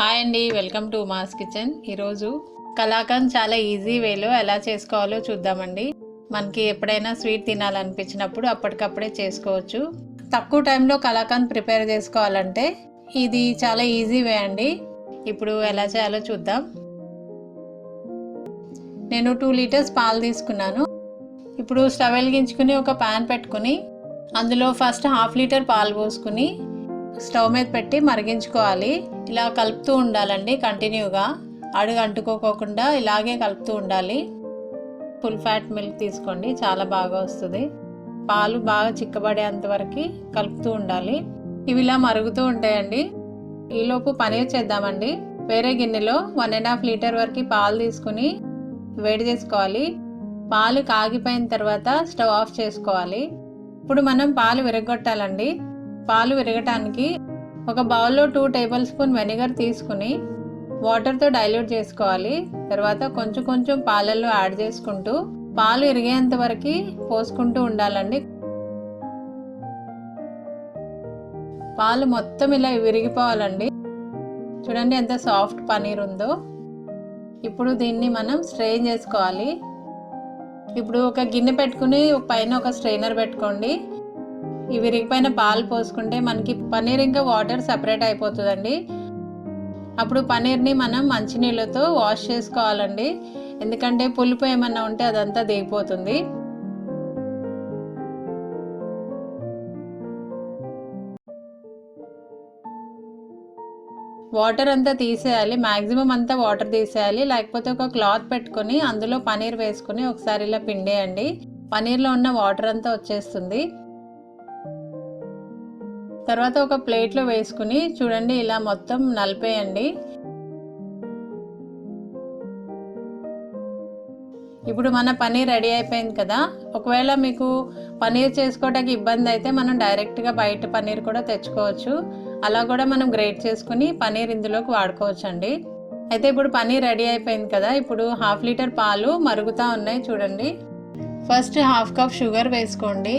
Hi అండి welcome to mass kitchen. ఈరోజు కలాకండ్ చాలా ఈజీ వేలో ఎలా చేసుకోవాలో చూద్దామండి. మనకి ఎప్పుడైనా స్వీట్ తినాలనిపించినప్పుడు అప్పటికప్పుడే చేసుకోవచ్చు. తక్కువ టైంలో కలాకండ్ ప్రిపేర్ చేసుకోవాలంటే ఇది చాలా ఈజీ వే అండి. ఇప్పుడు ఎలా చేయాలో చూద్దాం. నేను టూ లీటర్స్ పాలు తీసుకున్నాను. ఇప్పుడు స్టవ్ వెలిగించుకుని ఒక ప్యాన్ పెట్టుకుని అందులో ఫస్ట్ హాఫ్ లీటర్ పాలు పోసుకుని స్టవ్ మీద పెట్టి మరిగించుకోవాలి. ఇలా కలుపుతూ ఉండాలండి కంటిన్యూగా. అడుగు అంటుకోకుండా ఇలాగే కలుపుతూ ఉండాలి. ఫుల్ ఫ్యాట్ మిల్క్ తీసుకోండి చాలా బాగా వస్తుంది. పాలు బాగా చిక్కబడేంత వరకు కలుపుతూ ఉండాలి. ఇవి ఇలా మరుగుతూ ఉంటాయండి. ఈలోపు పనీర్ చేద్దామండి. వేరే గిన్నెలో వన్ అండ్ హాఫ్ లీటర్ వరకు పాలు తీసుకుని వేడి చేసుకోవాలి. పాలు కాగిపోయిన తర్వాత స్టవ్ ఆఫ్ చేసుకోవాలి. ఇప్పుడు మనం పాలు విరగొట్టాలండి. పాలు విరగటానికి ఒక బౌల్లో టూ టేబుల్ స్పూన్ వెనిగర్ తీసుకుని వాటర్తో డైల్యూట్ చేసుకోవాలి. తర్వాత కొంచెం కొంచెం పాలల్లో యాడ్ చేసుకుంటూ పాలు ఇరిగేంత వరకు పోసుకుంటూ ఉండాలండి. పాలు మొత్తం ఇలా విరిగిపోవాలండి. చూడండి ఎంత సాఫ్ట్ పనీర్ ఉందో. ఇప్పుడు దీన్ని మనం స్ట్రెయిన్ చేసుకోవాలి. ఇప్పుడు ఒక గిన్నె పెట్టుకుని పైన ఒక స్ట్రైనర్ పెట్టుకోండి. ఈ విరిగిపోయిన పాలు పోసుకుంటే మనకి పన్నీర్ ఇంకా వాటర్ సపరేట్ అయిపోతుందండి. అప్పుడు పన్నీర్ని మనం మంచినీళ్ళతో వాష్ చేసుకోవాలండి. ఎందుకంటే పులుపు ఏమన్నా ఉంటే అదంతా దిగిపోతుంది. వాటర్ అంతా తీసేయాలి. మ్యాక్సిమం అంతా వాటర్ తీసేయాలి. లేకపోతే ఒక క్లాత్ పెట్టుకొని అందులో పనీర్ వేసుకుని ఒకసారి ఇలా పిండేయండి. పనీర్లో ఉన్న వాటర్ అంతా వచ్చేస్తుంది. తర్వాత ఒక ప్లేట్లో వేసుకుని చూడండి ఇలా మొత్తం నలిపేయండి. ఇప్పుడు మన పనీర్ రెడీ అయిపోయింది కదా. ఒకవేళ మీకు పనీర్ చేసుకోవడానికి ఇబ్బంది అయితే మనం డైరెక్ట్గా బయట పనీర్ కూడా తెచ్చుకోవచ్చు. అలా కూడా మనం గ్రేట్ చేసుకుని పనీర్ ఇందులోకి వాడుకోవచ్చు అండి అయితే ఇప్పుడు పనీర్ రెడీ అయిపోయింది కదా. ఇప్పుడు హాఫ్ లీటర్ పాలు మరుగుతూ ఉన్నాయి చూడండి. ఫస్ట్ హాఫ్ కప్ షుగర్ వేసుకోండి.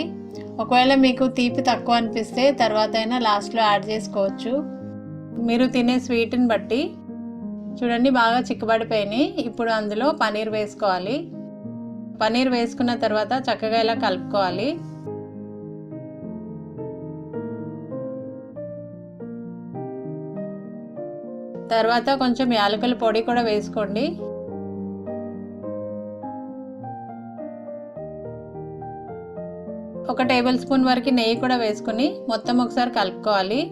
ఒకవేళ మీకు తీపి తక్కువ అనిపిస్తే తర్వాత అయినా లాస్ట్లో యాడ్ చేసుకోవచ్చు. మీరు తినే స్వీట్ని బట్టి చూడండి బాగా చిక్కబడిపోయినాయి. ఇప్పుడు అందులో పనీర్ వేసుకోవాలి. పనీర్ వేసుకున్న తర్వాత చక్కగా ఇలా కలుపుకోవాలి. తర్వాత కొంచెం యాలకుల పొడి కూడా వేసుకోండి. ఒక టేబుల్ స్పూన్ వరకు నెయ్యి కూడా వేసుకుని మొత్తం ఒకసారి కలుపుకోవాలి.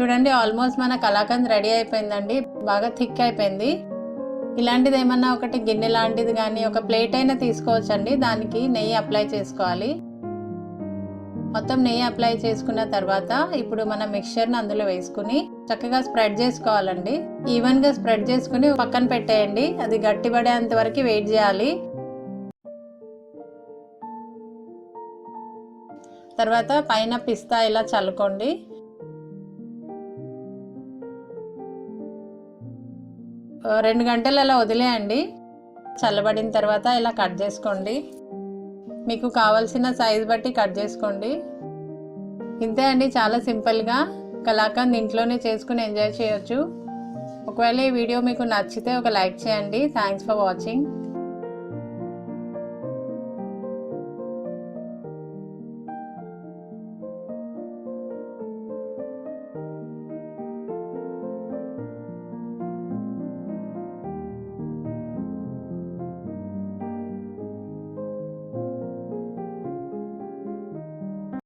చూడండి ఆల్మోస్ట్ మన కలాకండ్ రెడీ అయిపోయిందండి. బాగా థిక్ అయిపోయింది. ఇలాంటిది ఏమన్నా ఒకటి గిన్నె లాంటిది కానీ ఒక ప్లేట్ అయినా తీసుకోవచ్చండి. దానికి నెయ్యి అప్లై చేసుకోవాలి. మొత్తం నెయ్యి అప్లై చేసుకున్న తర్వాత ఇప్పుడు మన మిక్చర్ని అందులో వేసుకుని చక్కగా స్ప్రెడ్ చేసుకోవాలండి. ఈవెన్గా స్ప్రెడ్ చేసుకుని పక్కన పెట్టేయండి. అది గట్టిపడేంత వరకు వెయిట్ చేయాలి. తర్వాత పైన పిస్తా ఇలా చల్లుకోండి. రెండు గంటలు అలా వదిలేయండి. చల్లబడిన తర్వాత ఇలా కట్ చేసుకోండి. మీకు కావాల్సిన సైజ్ బట్టి కట్ చేసుకోండి. ఇంతే అండి చాలా సింపుల్గా. కలాకండ్ ఇంట్లోనే చేసుకుని ఎంజాయ్ చేయొచ్చు. ఒకవేళ ఈ వీడియో మీకు నచ్చితే ఒక లైక్ చేయండి. Thanks for watching.